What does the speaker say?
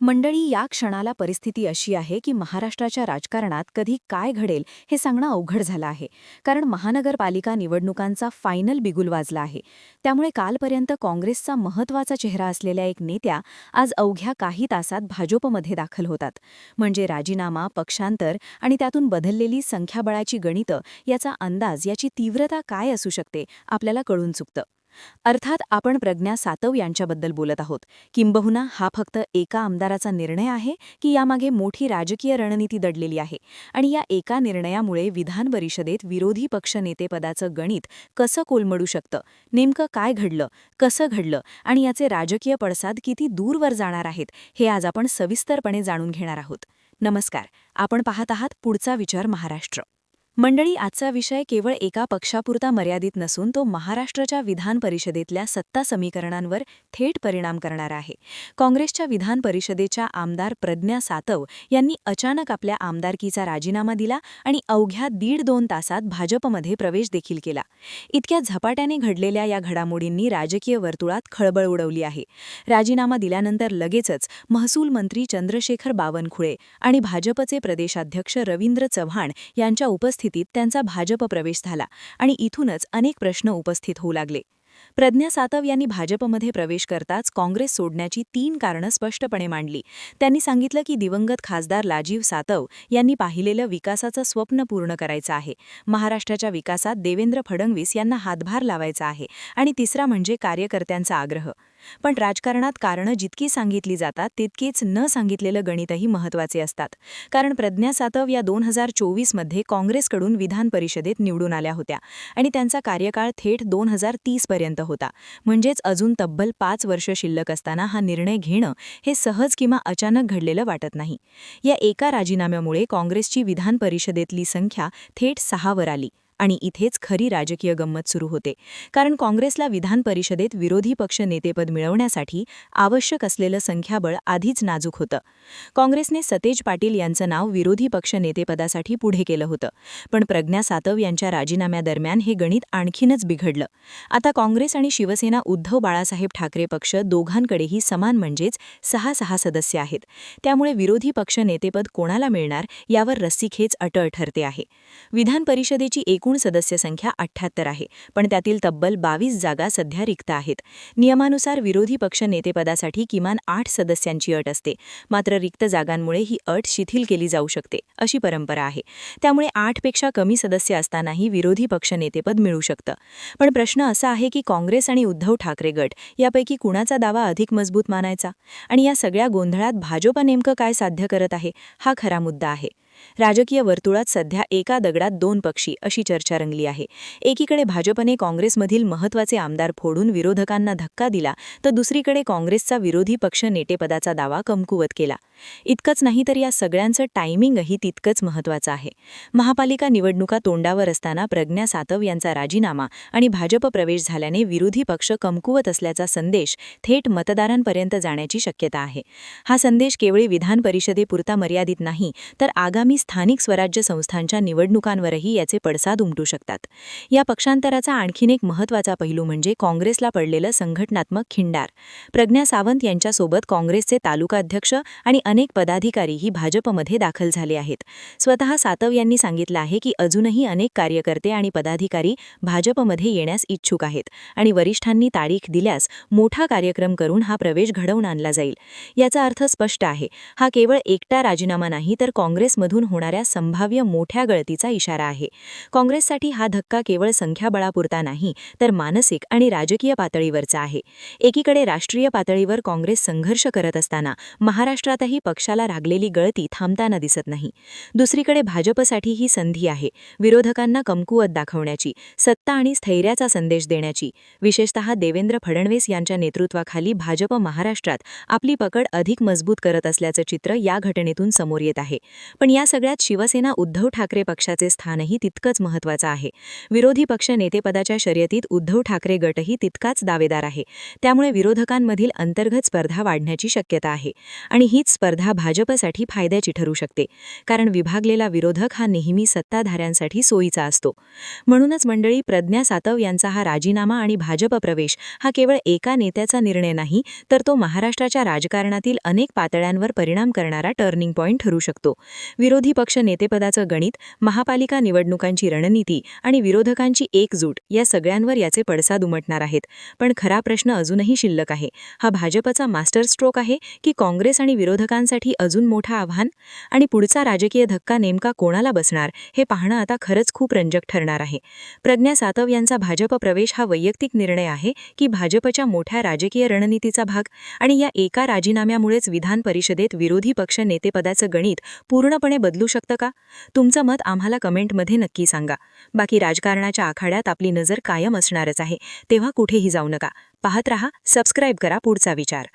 मंडळी या क्षणाला परिस्थिती अशी आहे की महाराष्ट्राच्या राजकारणात कधी काय घडेल हे सांगणं अवघड झालं आहे. कारण महानगरपालिका निवडणुकांचा फायनल बिगुल वाजला आहे. त्यामुळे कालपर्यंत काँग्रेसचा महत्त्वाचा चेहरा असलेल्या एक नेत्या आज अवघ्या काही तासात भाजपमध्ये दाखल होतात. म्हणजे राजीनामा पक्षांतर आणि त्यातून बदललेली संख्याबळाची गणितं याचा अंदाज याची तीव्रता काय असू शकते आपल्याला कळून चुकतं. अर्थात आपण प्रज्ञा सातव यांच्याबद्दल बोलत आहोत. किंबहुना हा फक्त एका आमदाराचा निर्णय आहे की यामागे मोठी राजकीय रणनीती दडलेली आहे. आणि या एका निर्णयामुळे विधान परिषदेत विरोधी पक्षनेतेपदाचं गणित कसं कोलमडू शकतं? नेमकं काय घडलं? कसं घडलं? आणि याचे राजकीय पडसाद किती दूरवर जाणार आहेत? हे आज आपण सविस्तरपणे जाणून घेणार आहोत. नमस्कार. आपण पाहत आहात पुढचा विचार महाराष्ट्र. मंडळी आजचा विषय केवळ एका पक्षापुरता मर्यादित नसून तो महाराष्ट्राच्या विधान परिषदेतल्या सत्ता समीकरणांवर थेट परिणाम करणार आहे. काँग्रेसच्या विधान परिषदेच्या आमदार प्रज्ञा सातव यांनी अचानक आपल्या आमदारकीचा राजीनामा दिला आणि अवघ्या दीड दोन तासात भाजपमध्ये प्रवेश देखील केला. इतक्या झपाट्याने घडलेल्या या घडामोडींनी राजकीय वर्तुळात खळबळ उडवली आहे. राजीनामा दिल्यानंतर लगेचच महसूल मंत्री चंद्रशेखर बावनखुळे आणि भाजपचे प्रदेशाध्यक्ष रवींद्र चव्हाण यांच्या उपस्थितीत परिस्थितीत त्यांचा भाजप प्रवेश झाला आणि इथूनच अनेक प्रश्न उपस्थित होऊ लागले. प्रज्ञा सातव यांनी भाजपमध्ये प्रवेश करताच काँग्रेस सोडण्याची तीन कारणं स्पष्टपणे मांडली. त्यांनी सांगितलं की दिवंगत खासदार लाजीव सातव यांनी पाहिलेलं विकासाचं स्वप्न पूर्ण करायचं आहे. महाराष्ट्राच्या विकासात देवेंद्र फडणवीस यांना हातभार लावायचा आहे आणि तिसरा म्हणजे कार्यकर्त्यांचा आग्रह. पण राजकारणात कारणं जितकी सांगितली जातात तितकीच न सांगितलेलं गणितही महत्त्वाचे असतात. कारण प्रज्ञा सातव या दोन हजार चोवीसमध्ये काँग्रेसकडून विधान परिषदेत निवडून आल्या होत्या आणि त्यांचा कार्यकाळ थेट दोन हजार तीसपर्यंत होता. म्हणजेच अजून तब्बल पाच वर्ष शिल्लक असताना हा निर्णय घेणं हे सहज किंवा अचानक घडलेलं वाटत नाही. या एका राजीनाम्यामुळे काँग्रेसची विधान परिषदेतली संख्या थेट सहावर आली. आणि इथेच खरी राजकीय गंमत सुरू होते. कारण काँग्रेसला विधान परिषदेत विरोधी पक्ष नेतेपद मिळवण्यासाठी आवश्यक असलेलं संख्याबळ आधीच नाजूक होतं. काँग्रेसने सतेज पाटील यांचं नाव विरोधी पक्ष नेतेपदासाठी पुढे केलं होतं. पण प्रज्ञा सातव यांच्या राजीनाम्यादरम्यान हे गणित आणखीनच बिघडलं. आता काँग्रेस आणि शिवसेना उद्धव बाळासाहेब ठाकरे पक्ष दोघांकडेही समान म्हणजेच सहा सहा सदस्य आहेत. त्यामुळे विरोधी पक्ष नेतेपद कोणाला मिळणार यावर रस्सीखेच अटळ ठरते आहे. विधान परिषदेची एकूण एकूण सदस्य संख्या अठ्ठ्याहत्तर आहे पण त्यातील तब्बल बावीस जागा सध्या रिक्त आहेत. नियमानुसार विरोधी पक्ष नेतेपदासाठी किमान आठ सदस्यांची अट असते. मात्र रिक्त जागांमुळे ही अट शिथिल केली जाऊ शकते अशी परंपरा आहे. त्यामुळे आठपेक्षा कमी सदस्य असतानाही विरोधी पक्ष नेतेपद मिळू शकतं. पण प्रश्न असा आहे की काँग्रेस आणि उद्धव ठाकरे गट यापैकी कुणाचा दावा अधिक मजबूत मानायचा? आणि या सगळ्या गोंधळात भाजप नेमकं काय साध्य करत आहे हा खरा मुद्दा आहे. राजकीय वर्तुळात सध्या एका दगडात दोन पक्षी अशी चर्चा रंगली आहे. एकीकडे भाजपने काँग्रेसमधील महत्त्वाचे आमदार फोडून विरोधकांना धक्का दिला तर दुसरीकडे काँग्रेसचा विरोधी पक्ष नेतेपदाचा दावा कमकुवत केला. इतकंच नाही तर या सगळ्यांचं टायमिंगही तितकंच महत्वाचं आहे. महापालिका निवडणुका तोंडावर असताना प्रज्ञा सातव यांचा राजीनामा आणि भाजप प्रवेश झाल्याने विरोधी पक्ष कमकुवत असल्याचा संदेश थेट मतदारांपर्यंत जाण्याची शक्यता आहे. हा संदेश केवळ विधान परिषदेपुरता मर्यादित नाही तर आगामी आगामी स्थानिक स्वराज्य संस्थांच्या निवडणुकांवरही याचे पडसाद उमटू शकतात. या पक्षांतराचा आणखीन एक महत्त्वाचा पैलू म्हणजे काँग्रेसला पडलेलं संघटनात्मक खिंडार. प्रज्ञा सावंत यांच्यासोबत काँग्रेसचे तालुकाध्यक्ष आणि अनेक पदाधिकारीही भाजपमध्ये दाखल झाले आहेत. स्वतः सातव यांनी सांगितलं आहे की अजूनही अनेक कार्यकर्ते आणि पदाधिकारी भाजपमध्ये येण्यास इच्छुक आहेत आणि वरिष्ठांनी तारीख दिल्यास मोठा कार्यक्रम करून हा प्रवेश घडवून आणला जाईल. याचा अर्थ स्पष्ट आहे. हा केवळ एकटा राजीनामा नाही तर काँग्रेसमधून होणाऱ्या संभाव्य मोठ्या गळतीचा इशारा आहे. काँग्रेससाठी हा धक्का केवळ संख्याबळापुरता नाही तर मानसिक आणि राजकीय पातळीवरचा आहे. एकीकडे राष्ट्रीय पातळीवर काँग्रेस संघर्ष करत असताना महाराष्ट्रातही पक्षाला रागलेली गळती थांबताना दिसत नाही. दुसरीकडे भाजपसाठी ही संधी आहे विरोधकांना कमकुवत दाखवण्याची सत्ता आणि स्थैर्याचा संदेश देण्याची. विशेषतः देवेंद्र फडणवीस यांच्या नेतृत्वाखाली भाजप महाराष्ट्रात आपली पकड अधिक मजबूत करत असल्याचं चित्र या घटनेतून समोर येत आहे. पण या सगळ्यात शिवसेना उद्धव ठाकरे पक्षाचे स्थानही तितकंच महत्त्वाचं आहे. विरोधी पक्ष नेतेपदाच्या शर्यतीत उद्धव ठाकरे गटही तितकाच दावेदार आहे. त्यामुळे विरोधकांमधील अंतर्गत स्पर्धा वाढण्याची शक्यता आहे. आणि हीच स्पर्धा भाजपसाठी फायद्याची ठरू शकते. कारण विभागलेला विरोधक हा नेहमी सत्ताधाऱ्यांसाठी सोयीचा असतो. म्हणूनच मंडळी प्रज्ञा सातव यांचा हा राजीनामा आणि भाजप प्रवेश हा केवळ एका नेत्याचा निर्णय नाही तर तो महाराष्ट्राच्या राजकारणातील अनेक पातळ्यांवर परिणाम करणारा टर्निंग पॉईंट ठरू शकतो. विरोध विरोधी पक्ष नेतेपदाचं गणित महापालिका निवडणुकांची रणनीती आणि विरोधकांची एकजूट या सगळ्यांवर याचे पडसाद उमटणार आहेत. पण खरा प्रश्न अजूनही शिल्लक आहे. हा भाजपचा मास्टर स्ट्रोक आहे की काँग्रेस आणि विरोधकांसाठी अजून मोठं आव्हान? आणि पुढचा राजकीय धक्का नेमका कोणाला बसणार? हे पाहणं आता खरंच खूप रंजक ठरणार आहे. प्रज्ञा सातव यांचा भाजप प्रवेश हा वैयक्तिक निर्णय आहे की भाजपच्या मोठ्या राजकीय रणनीतीचा भाग? आणि या एका राजीनाम्यामुळेच विधान परिषदेत विरोधी पक्ष नेतेपदाचं गणित पूर्णपणे बदलू शकतं का? तुमचं मत आम्हाला कमेंटमध्ये नक्की सांगा. बाकी राजकारणाच्या आखाड्यात आपली नजर कायम असणारच आहे. तेव्हा कुठेही जाऊ नका. पाहत रहा सबस्क्राईब करा पुढचा विचार.